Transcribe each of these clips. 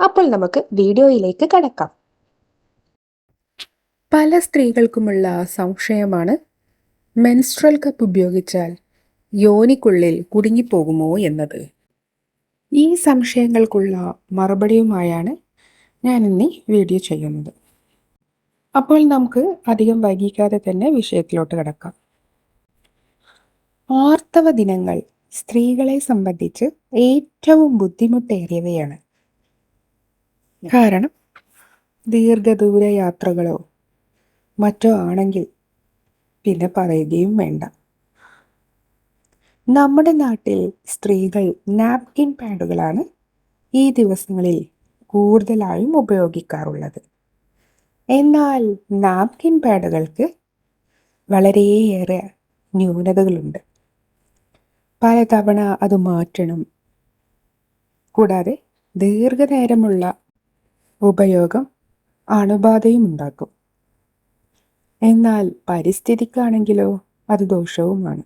അപ്പോൾ നമുക്ക് വീഡിയോയിലേക്ക് കടക്കാം. പല സ്ത്രീകൾക്കുമുള്ള സംശയമാണ് മെൻസ്ട്രൽ കപ്പ് ഉപയോഗിച്ചാൽ യോനിക്കുള്ളിൽ കുടുങ്ങിപ്പോകുമോ എന്നത്. ഈ സംശയങ്ങൾക്കുള്ള മറുപടിയുമായാണ് ഞാൻ ഇന്ന് വീഡിയോ ചെയ്യുന്നത്. അപ്പോൾ നമുക്ക് അധികം വൈകിക്കാതെ തന്നെ വിഷയത്തിലോട്ട് കിടക്കാം. ആർത്തവ ദിനങ്ങൾ സ്ത്രീകളെ സംബന്ധിച്ച് ഏറ്റവും ബുദ്ധിമുട്ടേറിയവയാണ്. കാരണം ദീർഘദൂര യാത്രകളോ മറ്റോ ആണെങ്കിൽ പിന്നെ പറയുകയും വേണ്ട. നമ്മുടെ നാട്ടിൽ സ്ത്രീകൾ നാപ്കിൻ പാഡുകളാണ് ഈ ദിവസങ്ങളിൽ കൂടുതലായും ഉപയോഗിക്കാറുള്ളത്. എന്നാൽ നാപ്കിൻ പാഡുകൾക്ക് വളരെയേറെ ന്യൂനതകളുണ്ട്. പലതവണ അത് മാറ്റണം. കൂടാതെ ദീർഘനേരമുള്ള ഉപയോഗം അണുബാധയും ഉണ്ടാക്കും. എന്നാൽ പരിസ്ഥിതിക്കാണെങ്കിലോ അത് ദോഷവുമാണ്.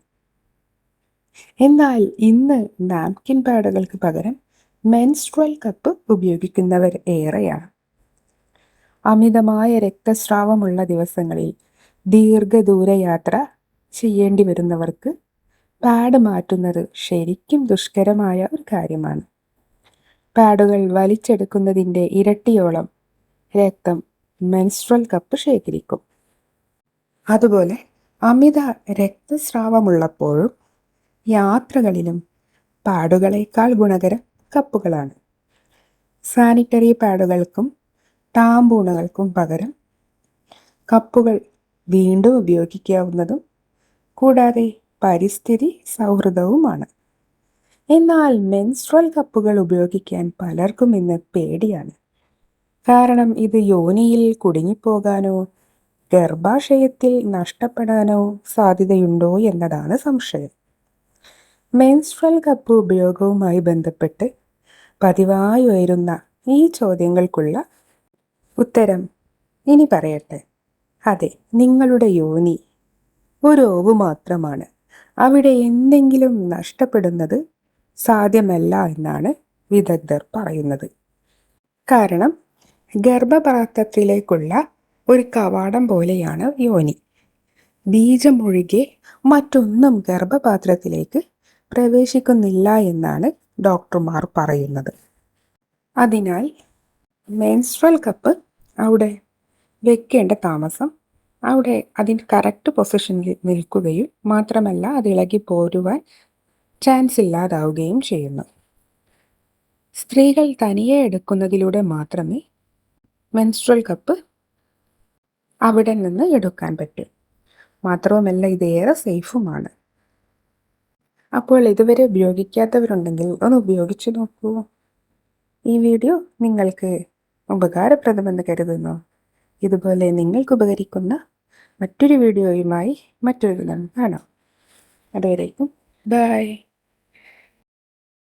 എന്നാൽ ഇന്ന് നാപ്കിൻ പാഡുകൾക്ക് പകരം മെൻസ്ട്രൽ കപ്പ് ഉപയോഗിക്കുന്നവർ ഏറെയാണ്. അമിതമായ രക്തസ്രാവമുള്ള ദിവസങ്ങളിൽ ദീർഘദൂര യാത്ര ചെയ്യേണ്ടി വരുന്നവർക്ക് പാഡ് മാറ്റുന്നത് ശരിക്കും ദുഷ്കരമായ ഒരു കാര്യമാണ്. പാഡുകൾ വലിച്ചെടുക്കുന്നതിന്റെ ഇരട്ടിയോളം രക്തം മെൻസ്ട്രൽ കപ്പ് ശേഖരിക്കും. അതുപോലെ അമിത രക്തസ്രാവമുള്ളപ്പോഴും യാത്രകളിലും പാഡുകളേക്കാൾ ഗുണകരം കപ്പുകളാണ്. സാനിറ്ററി പാഡുകൾക്കും ടാമ്പൂണുകൾക്കും പകരം കപ്പുകൾ വീണ്ടും ഉപയോഗിക്കാവുന്നതും കൂടാതെ പരിസ്ഥിതി സൗഹൃദവുമാണ്. എന്നാൽ മെൻസ്ട്രൽ കപ്പുകൾ ഉപയോഗിക്കാൻ പലർക്കും ഇന്ന് പേടിയാണ്. കാരണം ഇത് യോനിയിൽ കുടുങ്ങിപ്പോകാനോ ഗർഭാശയത്തിൽ നഷ്ടപ്പെടാനോ സാധ്യതയുണ്ടോ എന്നതാണ് സംശയം. മെൻസ്ട്രൽ കപ്പ് ഉപയോഗവുമായി ബന്ധപ്പെട്ട് പതിവായി ഉയരുന്ന ഈ ചോദ്യങ്ങൾക്കുള്ള ഉത്തരം ഇനി പറയട്ടെ. അതെ നിങ്ങളുടെ യോനി ഒരു ഓവ് മാത്രമാണ്. അവിടെ എന്തെങ്കിലും നഷ്ടപ്പെടുന്നത്? സാധ്യമല്ല എന്നാണ് വിദഗ്ധർ പറയുന്നത്. കാരണം ഗർഭപാത്രത്തിലേക്കുള്ള ഒരു കവാടം പോലെയാണ് യോനി. ബീജമൊഴികെ മറ്റൊന്നും ഗർഭപാത്രത്തിലേക്ക് പ്രവേശിക്കുന്നില്ല എന്നാണ് ഡോക്ടർമാർ പറയുന്നത്. അതിനാൽ മെൻസ്ട്രൽ കപ്പ് അവിടെ വെക്കേണ്ട താമസം അവിടെ അതിന്റെ കറക്റ്റ് പൊസിഷനിൽ നിൽക്കുകയും മാത്രമല്ല അത് ഇളകി പോരുവാൻ ചാൻസ് ഇല്ലാതാവുകയും ചെയ്യുന്നു. സ്ത്രീകൾ തനിയെ എടുക്കുന്നതിലൂടെ മാത്രമേ മെൻസ്ട്രൽ കപ്പ് അവിടെ നിന്ന് എടുക്കാൻ പറ്റൂ. മാത്രവുമല്ല ഇതേറെ സേഫുമാണ് അപ്പോൾ ഇതുവരെ ഉപയോഗിക്കാത്തവരുണ്ടെങ്കിൽ ഒന്ന് ഉപയോഗിച്ചു നോക്കൂ. ഈ വീഡിയോ നിങ്ങൾക്ക് ഉപകാരപ്രദമെന്ന് കരുതുന്നു. ഇതുപോലെ നിങ്ങൾക്ക് ഉപകരിക്കുന്ന മറ്റൊരു വീഡിയോയുമായി മറ്റൊരു ദിനം കാണാം. അതുവരേക്കും ബൈ